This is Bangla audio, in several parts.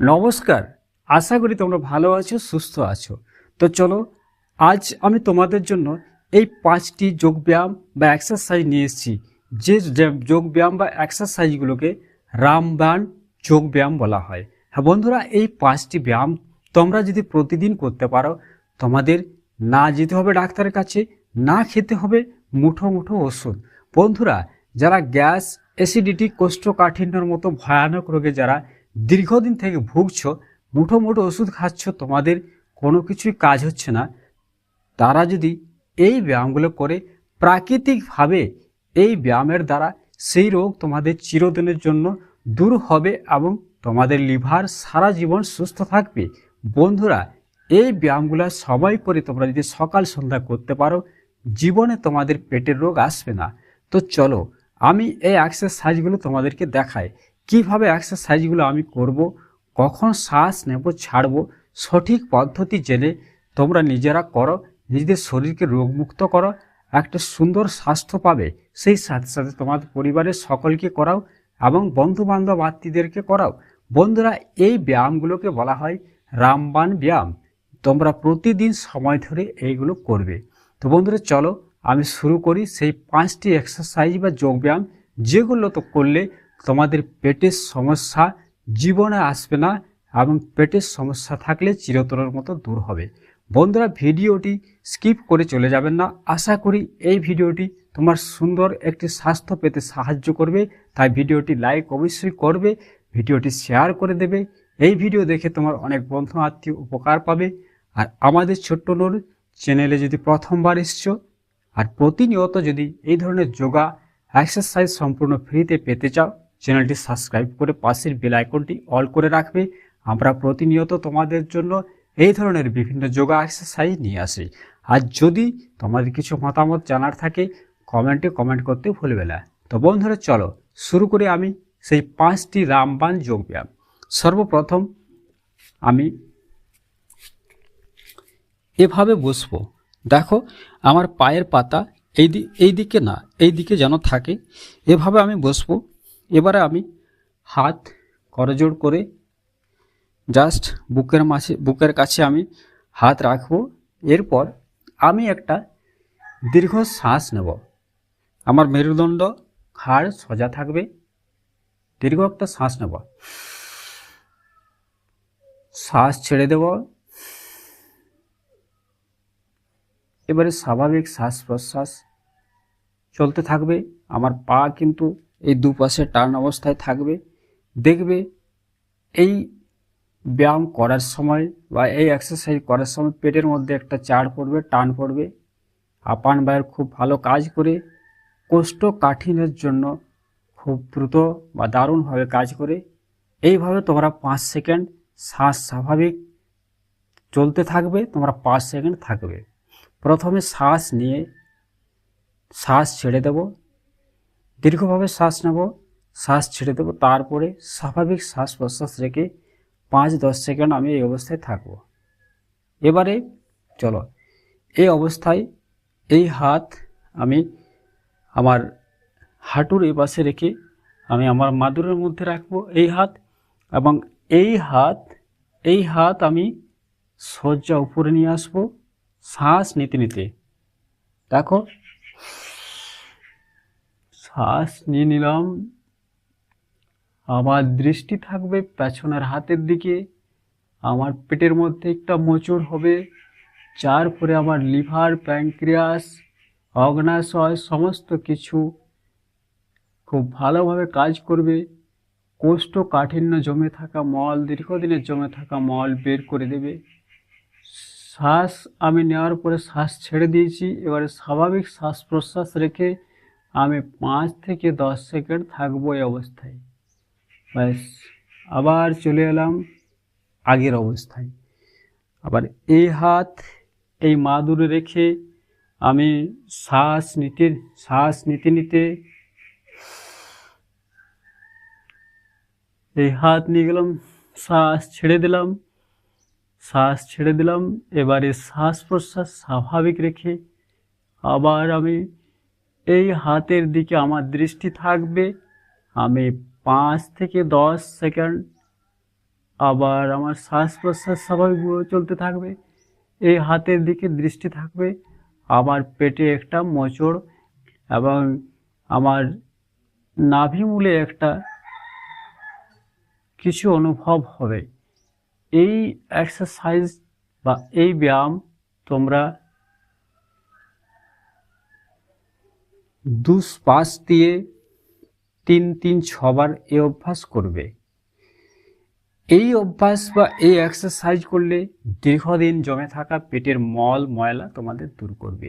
নমস্কার। আশা করি তোমরা ভালো আছো, সুস্থ আছো। তো চলো, আজ আমি তোমাদের জন্য এই পাঁচটি যোগব্যায়াম বা এক্সারসাইজ নিয়ে এসেছি। যে যোগব্যায়াম বা এক্সারসাইজগুলোকে রামবাণ যোগব্যায়াম বলা হয়। হ্যাঁ বন্ধুরা, এই পাঁচটি ব্যায়াম তোমরা যদি প্রতিদিন করতে পারো, তোমাদের না যেতে হবে ডাক্তারের কাছে, না খেতে হবে মুঠো মুঠো ওষুধ। বন্ধুরা, যারা গ্যাস অ্যাসিডিটি কোষ্ঠকাঠিন্যর মতো ভয়ানক রোগে যারা দীর্ঘদিন থেকে ভুগছ, মুঠো মুঠো ওষুধ খাচ্ছ, তোমাদের কোনো কিছুই কাজ হচ্ছে না। তারা যদি এই ব্যায়ামগুলো করে, প্রাকৃতিকভাবে এই ব্যায়ামের দ্বারা সেই রোগ তোমাদের চিরদিনের জন্য দূর হবে এবং তোমাদের লিভার সারা জীবন সুস্থ থাকবে। বন্ধুরা, এই ব্যায়ামগুলো সবাই করে তোমরা যদি সকাল সন্ধ্যা করতে পারো, জীবনে তোমাদের পেটের রোগ আসবে না। তো চলো, আমি এই এক্সারসাইজগুলো তোমাদেরকে দেখাই। কীভাবে এক্সারসাইজগুলো আমি করব, কখন শ্বাস নেব, ছাড়ব, সঠিক পদ্ধতি জেনে তোমরা নিজেরা করো, নিজেদের শরীরকে রোগমুক্ত করো, একটা সুন্দর স্বাস্থ্য পাবে, সেই সাথে সাথে তোমাদের পরিবারের সকলকে করাও এবং বন্ধু বান্ধব আত্মীয়দেরকে করাও। বন্ধুরা, এই ব্যায়ামগুলোকে বলা হয় রামবাণ ব্যায়াম। তোমরা প্রতিদিন সময় ধরে এইগুলো করবে। তো বন্ধুরা, চলো আমি শুরু করি সেই পাঁচটি এক্সারসাইজ বা যোগব্যায়াম যেগুলো তো করলে তোমাদের পেটের সমস্যা জীবনে আসবে না এবং পেটের সমস্যা থাকলে চিরতরের মতো দূর হবে। বন্ধুরা, ভিডিওটি স্কিপ করে চলে যাবেন না। আশা করি এই ভিডিওটি তোমার সুন্দর একটি স্বাস্থ্য পেতে সাহায্য করবে। তাই ভিডিওটি লাইক অবশ্যই করবে, ভিডিওটি শেয়ার করে দেবে। এই ভিডিও দেখে তোমার অনেক বন্ধু আত্মীয় উপকার পাবে। আর আমাদের ছোট্ট নোর চ্যানেলে যদি প্রথমবার এসছো, আর প্রতিনিয়ত যদি এই ধরনের যোগা, এক্সারসাইজ সম্পূর্ণ ফ্রিতে পেতে চাও চ্যানেলটি সাবস্ক্রাইব করে পাশের বেল আইকনটি অল করে রাখবে। আমরা প্রতিনিয়ত তোমাদের জন্য এই ধরনের বিভিন্ন যোগা এক্সারসাইজ নিয়ে আসি। আর যদি তোমাদের কিছু মতামত জানার থাকে, কমেন্টে কমেন্ট করতে ভুলবে না। তো বন্ধুরা, চলো শুরু করে আমি সেই পাঁচটি রামবাণ যোগব্যায়াম সর্বপ্রথম আমি এভাবে বসবো। দেখো, আমার পায়ের পাতা এই এই দিকে না, এই দিকে যেন থাকে। এভাবে আমি বসবো। এবারে আমি হাত করজোড় করে জাস্ট বুকের মাঝে, বুকের কাছে আমি হাত রাখব। এরপর আমি একটা দীর্ঘ শ্বাস নেব। আমার মেরুদণ্ড হাড় সোজা থাকবে। দীর্ঘ একটা শ্বাস নেব। শ্বাস ছেড়ে দেব। এবারে স্বাভাবিক শ্বাস প্রশ্বাস চলতে থাকবে। আমার পা কিন্তু এই দুপাশে টার্ন অবস্থায় থাকবে। দেখবে এই ব্যায়াম করার সময় বা এই এক্সারসাইজ করার সময় পেটের মধ্যে একটা চার পড়বে, টান পড়বে। আপান বায়ের খুব ভালো কাজ করে কোষ্ঠকাঠিন্যের জন্য খুব দ্রুত বা দারুণভাবে কাজ করে। এইভাবে তোমরা পাঁচ সেকেন্ড শ্বাস স্বাভাবিক চলতে থাকবে, তোমরা পাঁচ সেকেন্ড থাকবে। প্রথমে শ্বাস নিয়ে শ্বাস ছেড়ে দেব। দীর্ঘভাবে শ্বাস নেব, শ্বাস ছেড়ে দেবো, তারপরে স্বাভাবিক শ্বাস প্রশ্বাস রেখে পাঁচ দশ সেকেন্ড আমি এই অবস্থায় থাকব। এবারে চলো, এই অবস্থায় এই হাত আমি আমার হাঁটুর এই পাশে রেখে আমি আমার মাদুরের মধ্যে রাখব এই হাত এবং এই হাত এই হাত আমি সজ্জা উপরে নিয়ে আসব, শ্বাস নিতে নিতে। দেখো শ্বাস নিয়ে নিলাম। আমার দৃষ্টি থাকবে পেছনের হাতের দিকে। আমার পেটের মধ্যে একটা মোচড় হবে, যার পরে আমার লিভার প্যাঙ্ক্রিয়াস অগ্নাশয় সমস্ত কিছু খুব ভালোভাবে কাজ করবে। কোষ্ঠকাঠিন্য জমে থাকা মল, দীর্ঘদিনের জমে থাকা মল বের করে দেবে। শ্বাস আমি নেওয়ার পরে শ্বাস ছেড়ে দিয়েছি। এবারে স্বাভাবিক শ্বাস প্রশ্বাস রেখে আমি পাঁচ থেকে দশ সেকেন্ড থাকব এই অবস্থায়। ব্যাস, আবার চলে এলাম আগের অবস্থায়। আবার এই হাত, এই মাদুরে রেখে আমি শ্বাস নিতে শ্বাস নিতে নিতে এই হাত নিয়ে গেলাম, শ্বাস ছেড়ে দিলাম, শ্বাস ছেড়ে দিলাম। এবারে শ্বাস প্রশ্বাস স্বাভাবিক রেখে আবার আমি এই হাতের দিকে আমার দৃষ্টি থাকবে। আমি পাঁচ থেকে দশ সেকেন্ড আবার আমার শ্বাস প্রশ্বাস স্বাভাবিকভাবে চলতে থাকবে। এই হাতের দিকে দৃষ্টি থাকবে। আমার পেটে একটা মোচড় এবং আমার নাভি মূলে একটা কিছু অনুভব হবে। এই এক্সারসাইজ বা এই ব্যায়াম তোমরা দু পাশ দিয়ে তিন তিন ছবার এই অভ্যাস করবে। এই অভ্যাস বা এই এক্সারসাইজ করলে দীর্ঘদিন জমে থাকা পেটের মল, ময়লা তোমাদের দূর করবে।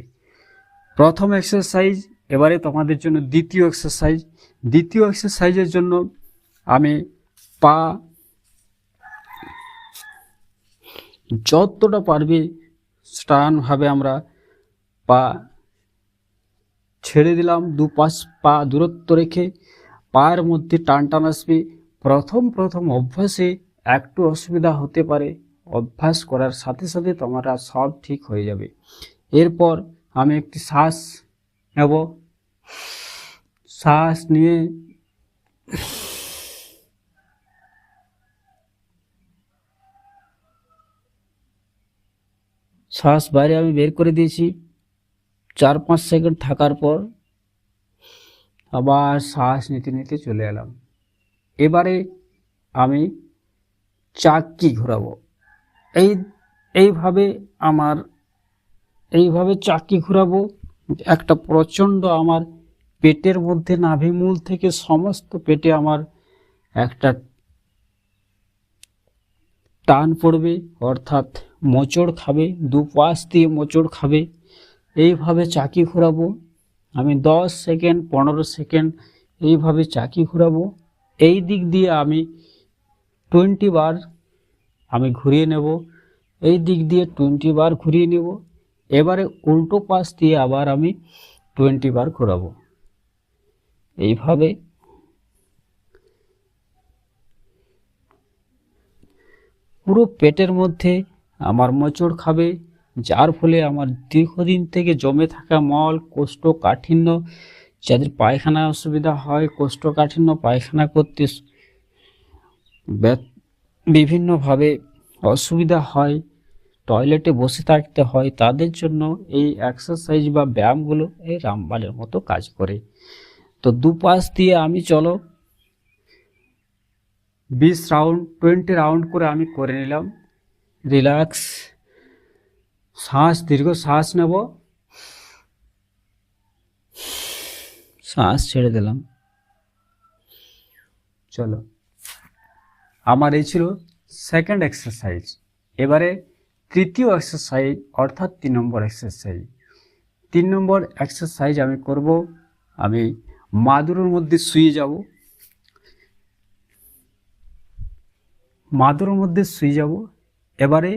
প্রথম এক্সারসাইজ এবারে তোমাদের জন্য দ্বিতীয় এক্সারসাইজ দ্বিতীয় এক্সারসাইজের জন্য আমি পা যতটা পারবে স্টানভাবে আমরা পা ছেড়ে দিলাম, দু পাশ পা দূরত্ব রেখে পায়ের মধ্যে টান টান আসবে। প্রথম প্রথম অভ্যাসে একটু অসুবিধা হতে পারে, অভ্যাস করার সাথে সাথে তোমরা সব ঠিক হয়ে যাবে। এরপর আমি একটি শ্বাস নেব। শ্বাস নিয়ে শ্বাস বাইরে আমি বের করে দিয়েছি। চার পাঁচ সেকেন্ড থাকার পর আবার শ্বাস নিতে নিতে চলে এলাম। এবারে আমি চাকি ঘোরাবো। এই, এইভাবে আমার, এইভাবে চাকি ঘোরাবো। একটা প্রচণ্ড আমার পেটের মধ্যে নাভিমূল থেকে সমস্ত পেটে আমার একটা টান পড়বে, অর্থাৎ মোচড় খাবে দু পাশ দিয়ে মোচড় খাবে। এইভাবে চাকি ঘোরাবো। আমি দশ সেকেন্ড, পনেরো সেকেন্ড এইভাবে চাকি ঘোরাবো। এই দিক দিয়ে আমি টোয়েন্টি বার আমি ঘুরিয়ে নেব। এই দিক দিয়ে টোয়েন্টি বার ঘুরিয়ে নেব। এবারে উল্টো পাশ দিয়ে আবার আমি টোয়েন্টি বার ঘোরাবো। এইভাবে পুরো পেটের মধ্যে আমার মোচড় খাবে। যার ফলে আমার দীর্ঘদিন থেকে জমে থাকা মল, কোষ্ঠকাঠিন্য, যাদের পায়খানা অসুবিধা হয়, কোষ্ঠকাঠিন্য পায়খানা করতে বিভিন্নভাবে অসুবিধা হয়, টয়লেটে বসে থাকতে হয়, তাদের জন্য এই এক্সারসাইজ বা ব্যায়ামগুলো এই রামবালের মতো কাজ করে। তো দুপাশ দিয়ে আমি চলো, বিশ রাউন্ড টোয়েন্টি রাউন্ড করে আমি করে নিলাম। রিল্যাক্স। শ্বাস, দীর্ঘ শ্বাস নেব। শ্বাস ছেড়ে দিলাম। চলো। আমার এই ছিল সেকেন্ড এক্সারসাইজ এবারে তৃতীয় এক্সারসাইজ অর্থাৎ তিন নম্বর এক্সারসাইজ তিন নম্বর এক্সারসাইজ আমি করব, আমি মাদুরের মধ্যে শুয়ে যাব। মাদুরের মধ্যে শুয়ে যাব। এবারে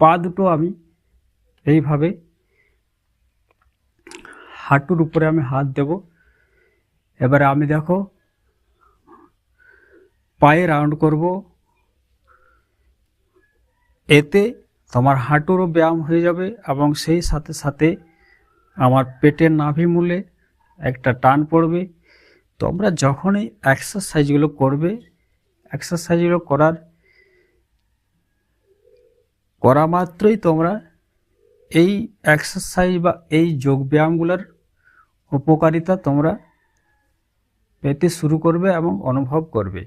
পা দুটো আমি এইভাবে হাঁটুর উপরে আমি হাত দেব। এবারে আমি দেখো, পায়ে রাউন্ড করব। এতে তোমার হাঁটুরও ব্যায়াম হয়ে যাবে এবং সেই সাথে সাথে আমার পেটের নাভি মূলে একটা টান পড়বে। তোমরা যখনই এক্সারসাইজগুলো করবে এক্সারসাইজগুলো করার, করা মাত্রই তোমরা এই এক্সারসাইজ বা এই যোগ ব্যায়ামগুলোর উপকারিতা তোমরা পেতে শুরু করবে এবং অনুভব করবে।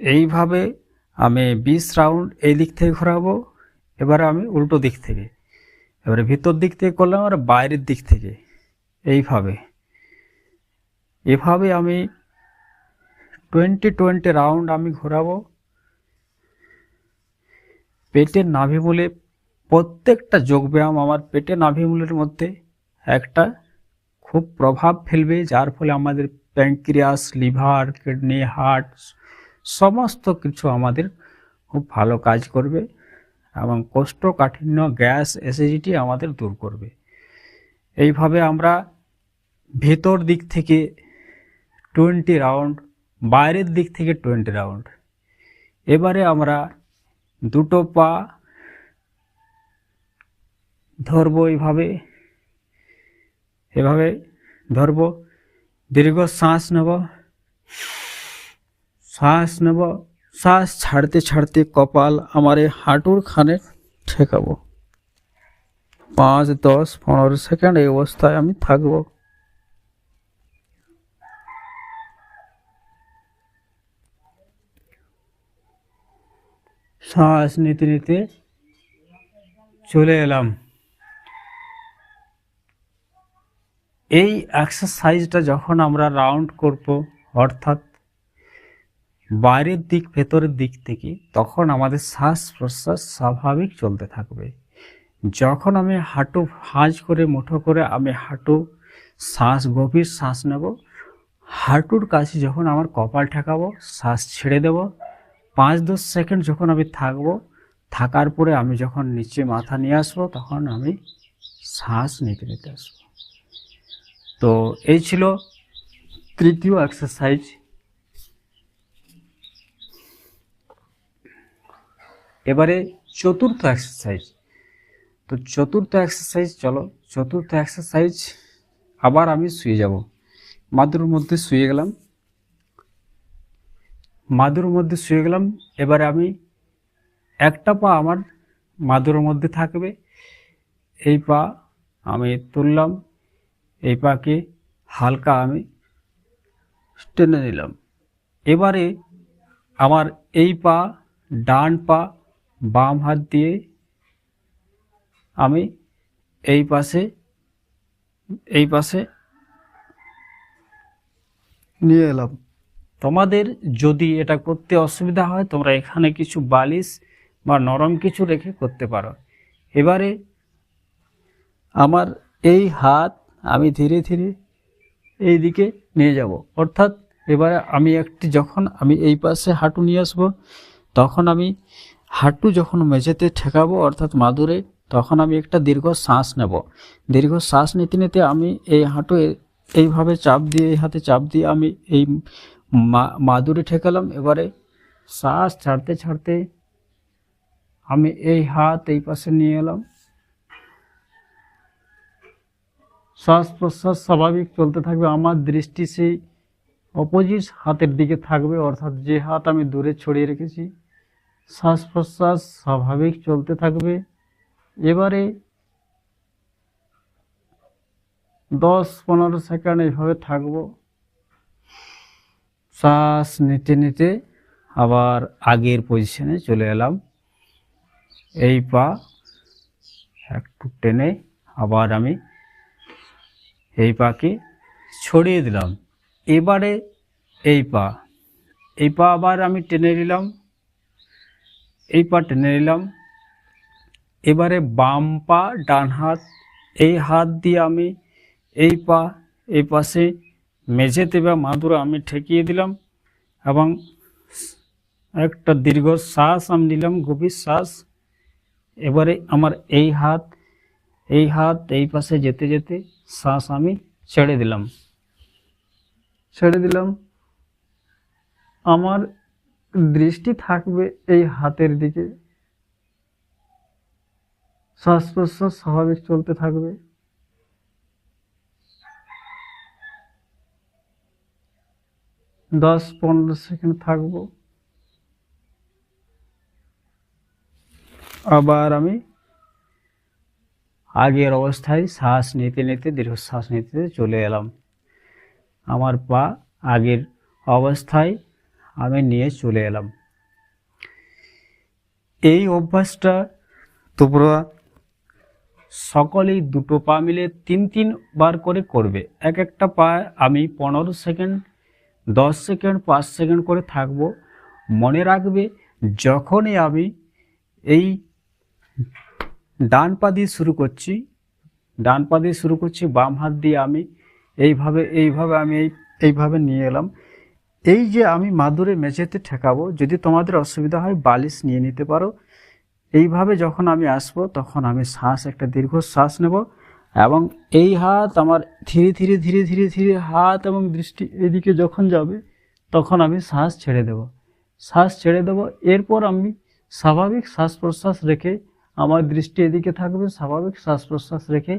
এইভাবে আমি বিশ রাউন্ড এই দিক থেকে ঘোরাবো, এবারে আমি উল্টো দিক থেকে। এবারে ভিতর দিক থেকে করলাম, আর বাইরের দিক থেকে। এইভাবে। এভাবে আমি টোয়েন্টি টোয়েন্টি রাউন্ড আমি ঘোরাবো। পেটের নাভিমূলে প্রত্যেকটা যোগব্যায়াম আমার পেটের নাভিমূলের মধ্যে একটা খুব প্রভাব ফেলবে, যার ফলে আমাদের প্যাঙ্ক্রিয়াস লিভার, কিডনি, হার্ট সমস্ত কিছু আমাদের খুব ভালো কাজ করবে এবং কোষ্ঠকাঠিন্য, গ্যাস, অ্যাসিডিটি আমাদের দূর করবে। এইভাবে আমরা ভেতর দিক থেকে টোয়েন্টি রাউন্ড, বাইরের দিক থেকে টোয়েন্টি রাউন্ড। এবারে আমরা দুটো পা ধরবো এইভাবে, এভাবে ধরবো, দীর্ঘ শ্বাস নেব। শ্বাস নেব, শ্বাস ছাড়তে ছাড়তে কপাল আমার এই হাঁটুর খানে ঠেকাবো। পাঁচ, দশ, পনেরো সেকেন্ড এই অবস্থায় আমি থাকব। শ্বাস নিতে নিতে চলে এলাম। এই এক্সারসাইজটা যখন আমরা রাউন্ড করব, অর্থাৎ বাইরের দিক, ভেতরের দিক থেকে, তখন আমাদের শ্বাস প্রশ্বাস স্বাভাবিক চলতে থাকবে। যখন আমি হাঁটু ভাঁজ করে, মুঠো করে আমি হাঁটু শ্বাস, গভীর শ্বাস নেব, হাঁটুর কাছে যখন আমার কপাল ঠেকাবো, শ্বাস ছেড়ে দেব পাঁচ দশ সেকেন্ড যখন আমি থাকব, থাকার পরে আমি যখন নিচে মাথা নিয়ে আসব, তখন আমি শ্বাস নিতে নিতে আসব। তো এই ছিল তৃতীয় এক্সারসাইজ এবারে চতুর্থ এক্সারসাইজ তো চতুর্থ এক্সারসাইজ চলো চতুর্থ এক্সারসাইজ আবার আমি শুয়ে যাব। মাদুর মধ্যে শুয়ে গেলাম। মাদুর মধ্যে শুয়ে গেলাম। এবারে আমি একটা পা আমার মাদুরের মধ্যে থাকবে। এই পা আমি তুললাম। এই পাকে হালকা আমি টেনে নিলাম। এবারে আমার এই পা, ডান পা, বাম হাত দিয়ে আমি এই পাশে এই পাশে নিয়ে এলাম। তোমাদের যদি এটা করতে অসুবিধা হয়, তোমরা এখানে কিছু বালিশ বা নরম কিছু রেখে করতে পারো। এবারে আমার এই হাত আমি ধীরে ধীরে এই দিকে নিয়ে যাব। অর্থাৎ এবারে আমি একটি যখন আমি এই পাশে হাঁটু নিয়ে আসব, তখন আমি হাঁটু যখন মেঝেতে ঠেকাবো, অর্থাৎ মাদুরে, তখন আমি একটা দীর্ঘ শ্বাস নেব। দীর্ঘ শ্বাস নিতে নিতে আমি এই হাঁটু এইভাবে চাপ দিয়ে, এই হাতে চাপ দিয়ে আমি এই মাদুরে ঠেকালাম। এবারে শ্বাস ছাড়তে ছাড়তে আমি এই হাত এই পাশে নিয়ে এলাম। শ্বাস প্রশ্বাস স্বাভাবিক চলতে থাকবে, আমার দৃষ্টি সেই অপোজিট হাতের দিকে থাকবে, অর্থাৎ যে হাত আমি দূরে ছড়িয়ে রেখেছি শ্বাস প্রশ্বাস স্বাভাবিক চলতে থাকবে। এবারে দশ পনেরো সেকেন্ড এইভাবে থাকব। শ্বাস নিতে নিতে আবার আগের পজিশনে চলে এলাম। এই পা একটু টেনে আবার আমি এই পাকে ছড়িয়ে দিলাম। এবারে এই পা। এই পা আবার আমি টেনে নিলাম। এই পা টেনে নিলাম। এবারে বাম পা, ডান হাত। এই হাত দিয়ে আমি এই পা, এই পাশে মেঝেতে বা মাদুরে আমি ঠেকিয়ে দিলাম এবং একটা দীর্ঘ শ্বাস আমি নিলাম, গভীর শ্বাস। এবারে আমার এই হাত এই হাত, এই পাশে যেতে যেতে শ্বাস আমি ছেড়ে দিলাম ছেড়ে দিলাম আমার দৃষ্টি থাকবে এই হাতের দিকে। শ্বাস প্রশ্বাস স্বাভাবিক চলতে থাকবে। দশ পনেরো সেকেন্ড থাকব। আবার আমি আগের অবস্থায় শ্বাস নিতে নিতে, দীর্ঘশ্বাস নিতে চলে এলাম। আমার পা আগের অবস্থায় আমি নিয়ে চলে এলাম। এই অভ্যাসটা তোমরা সকলেই দুটো পা মিলে তিন তিন বার করে করবে। এক একটা পা আমি পনেরো সেকেন্ড, দশ সেকেন্ড, পাঁচ সেকেন্ড করে থাকব। মনে রাখবে, যখনই আমি এই ডান পা দিয়ে শুরু করছি, ডান পা দিয়ে শুরু করছি, বাম হাত দিয়ে আমি এইভাবে এইভাবে আমি এই, এইভাবে নিয়ে এলাম। এই যে আমি মাদুরে মেঝেতে ঠেকাবো, যদি তোমাদের অসুবিধা হয় বালিশ নিয়ে নিতে পারো। এইভাবে যখন আমি আসব, তখন আমি শ্বাস, একটা দীর্ঘ শ্বাস নেব এবং এই হাত আমার ধীরে ধীরে ধীরে ধীরে ধীরে হাত এবং দৃষ্টি এদিকে যখন যাবে, তখন আমি শ্বাস ছেড়ে দেব। শ্বাস ছেড়ে দেব। এরপর আমি স্বাভাবিক শ্বাস প্রশ্বাস রেখে আমার দৃষ্টি এদিকে থাকবে, স্বাভাবিক শ্বাস প্রশ্বাস রেখে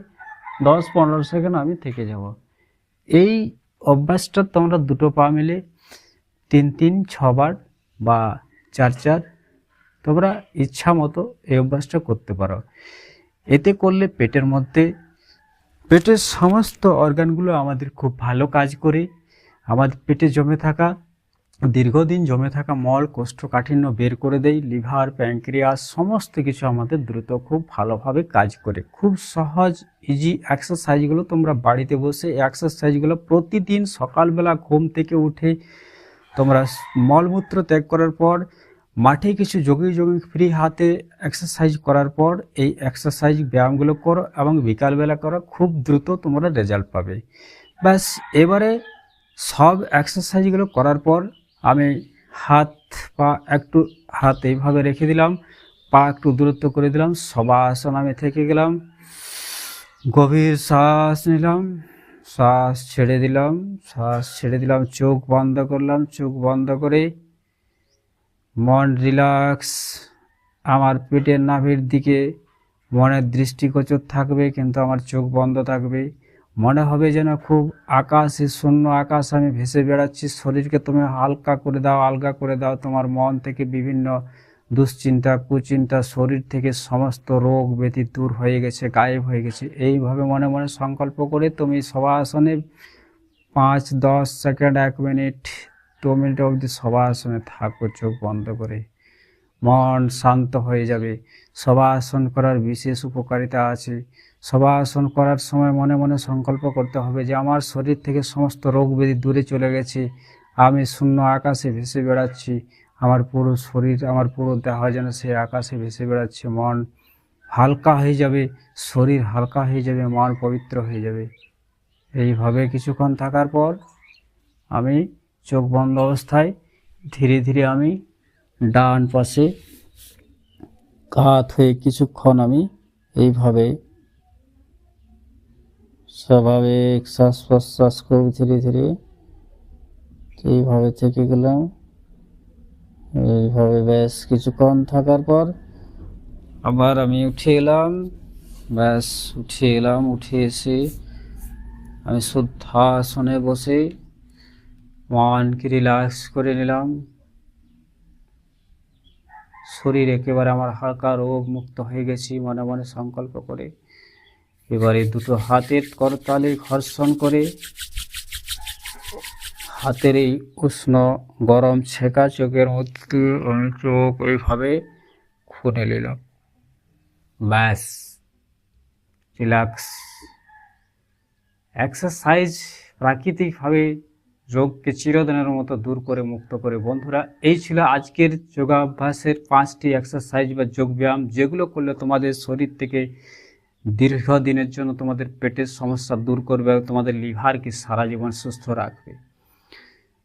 দশ পনেরো সেকেন্ড আমি থেকে যাব। এই অভ্যাসটা তোমরা দুটো পা মিলে তিন তিন ছবার বা চার চার তোমরা ইচ্ছা মতো এই অভ্যাসটা করতে পারো। এতে করলে পেটের মধ্যে, পেটের সমস্ত অর্গানগুলো আমাদের খুব ভালো কাজ করে, আমাদের পেটে জমে থাকা দীর্ঘদিন জমে থাকা মল, কোষ্ঠকাঠিন্য বের করে দেয়, লিভার প্যাঙ্ক্রিয়াস সমস্ত কিছু আমাদের দ্রুত খুব ভালোভাবে কাজ করে। খুব সহজ ইজি এক্সারসাইজগুলো তোমরা বাড়িতে বসে এক্সারসাইজগুলো প্রতিদিন সকালবেলা ঘুম থেকে উঠে তোমরা মলমূত্র ত্যাগ করার পর, মাঠে কিছু যোগী যোগী ফ্রি হাতে এক্সারসাইজ করার পর এই এক্সারসাইজ ব্যায়ামগুলো করো এবং বিকালবেলা করো, খুব দ্রুত তোমরা রেজাল্ট পাবে। ব্যাস, এবারে সব এক্সারসাইজগুলো করার পর আমি হাত, পা একটু হাত এইভাবে রেখে দিলাম, পা একটু দূরত্ব করে দিলাম সবাসন আমি থেকে গেলাম, গভীর শ্বাস নিলাম, শ্বাস ছেড়ে দিলাম, শ্বাস ছেড়ে দিলাম, চোখ বন্ধ করলাম, চোখ বন্ধ করে মন রিল্যাক্স, আমার পেটের নাভির দিকে মনের দৃষ্টিগোচর থাকবে, কিন্তু আমার চোখ বন্ধ থাকবে। মনে হবে যেন খুব আকাশে, শূন্য আকাশ আমি ভেসে বেড়াচ্ছি। শরীরকে তুমি হালকা করে দাও, আলগা করে দাও। তোমার মন থেকে বিভিন্ন দুশ্চিন্তা, কুচিন্তা, শরীর থেকে সমস্ত রোগ ব্যাধি দূর হয়ে গেছে, গায়েব হয়ে গেছে। এইভাবে মনে মনে সংকল্প করে তুমি সবাসনে পাঁচ, দশ সেকেন্ড, এক মিনিট, দু মিনিট অবধি সবাসনে থাকো, চোখ বন্ধ করে। মন শান্ত হয়ে যাবে। সবাসন করার বিশেষ উপকারিতা আছে। সবাসন করার সময় মনে মনে সংকল্প করতে হবে যে আমার শরীর থেকে সমস্ত রোগ ব্যাধি দূরে চলে গেছে। আমি শূন্য আকাশে ভেসে বেড়াচ্ছি। আমার পুরো শরীর, আমার পুরো দেহ যেন সেই আকাশে ভেসে বেড়াচ্ছে। মন হালকা হয়ে যাবে, শরীর হালকা হয়ে যাবে, মন পবিত্র হয়ে যাবে। এইভাবে কিছুক্ষণ থাকার পর আমি চোখ বন্ধ অবস্থায় ধীরে ধীরে আমি ডান পাশে কাত হয়ে কিছুক্ষণ আমি এইভাবে স্বাভাবিক শ্বাস প্রশ্বাস খুব ধীরে ধীরে। এইভাবে থেকে গেলাম। এইভাবে ব্যাস কিছুক্ষণ থাকার পর আবার আমি উঠে এলাম। ব্যাস উঠে এলাম, উঠে এসে আমি শুদ্ধাসনে বসে মনকে রিল্যাক্স করে নিলাম। শরীর একেবারে আমার হালকা রোগ মুক্ত হয়ে গেছি, মনে মনে সংকল্প করে। এবারে দুটো হাতের করতালে ঘর্ষণ করে হাতের এই উষ্ণ গরম ছেঁকা চোখের মধ্যে আমি চোখ এইভাবে খুনে নিলাম। ব্যাস, রিল্যাক্স। এক্সারসাইজ প্রাকৃতিকভাবে যোগকে চিরদিনের মতো দূর করে মুক্ত করে। বন্ধুরা, এই ছিল আজকের যোগাভ্যাসের পাঁচটি এক্সারসাইজ বা যোগব্যায়াম, যেগুলো করলে তোমাদের শরীর থেকে দীর্ঘদিনের জন্য তোমাদের পেটের সমস্যা দূর করবে তোমাদের লিভারকে সারা জীবন সুস্থ রাখবে।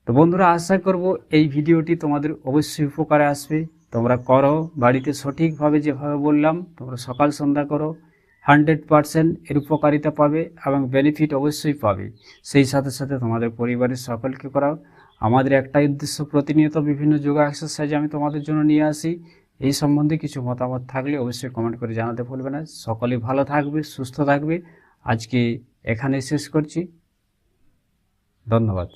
তো বন্ধুরা, আশা করব এই ভিডিওটি তোমাদের অবশ্যই উপকারে আসবে। তোমরা করো, বাড়িতে সঠিকভাবে যেভাবে বললাম, তোমরা সকাল সন্ধ্যা করো, হান্ড্রেড পারসেন্ট এর উপকারিতা পাবে এবং বেনিফিট অবশ্যই পাবে। সেই সাথে সাথে তোমাদের পরিবারের সকলকে করাও। আমাদের একটাই উদ্দেশ্য, প্রতিনিয়ত বিভিন্ন যোগা এক্সারসাইজ আমি তোমাদের জন্য নিয়ে আসি। এই সম্বন্ধে কিছু মতামত থাকলে অবশ্যই কমেন্ট করে জানাতে ভুলবে না। সকলেই ভালো থাকবে, সুস্থ থাকবে। আজকে এখানে শেষ করছি। ধন্যবাদ।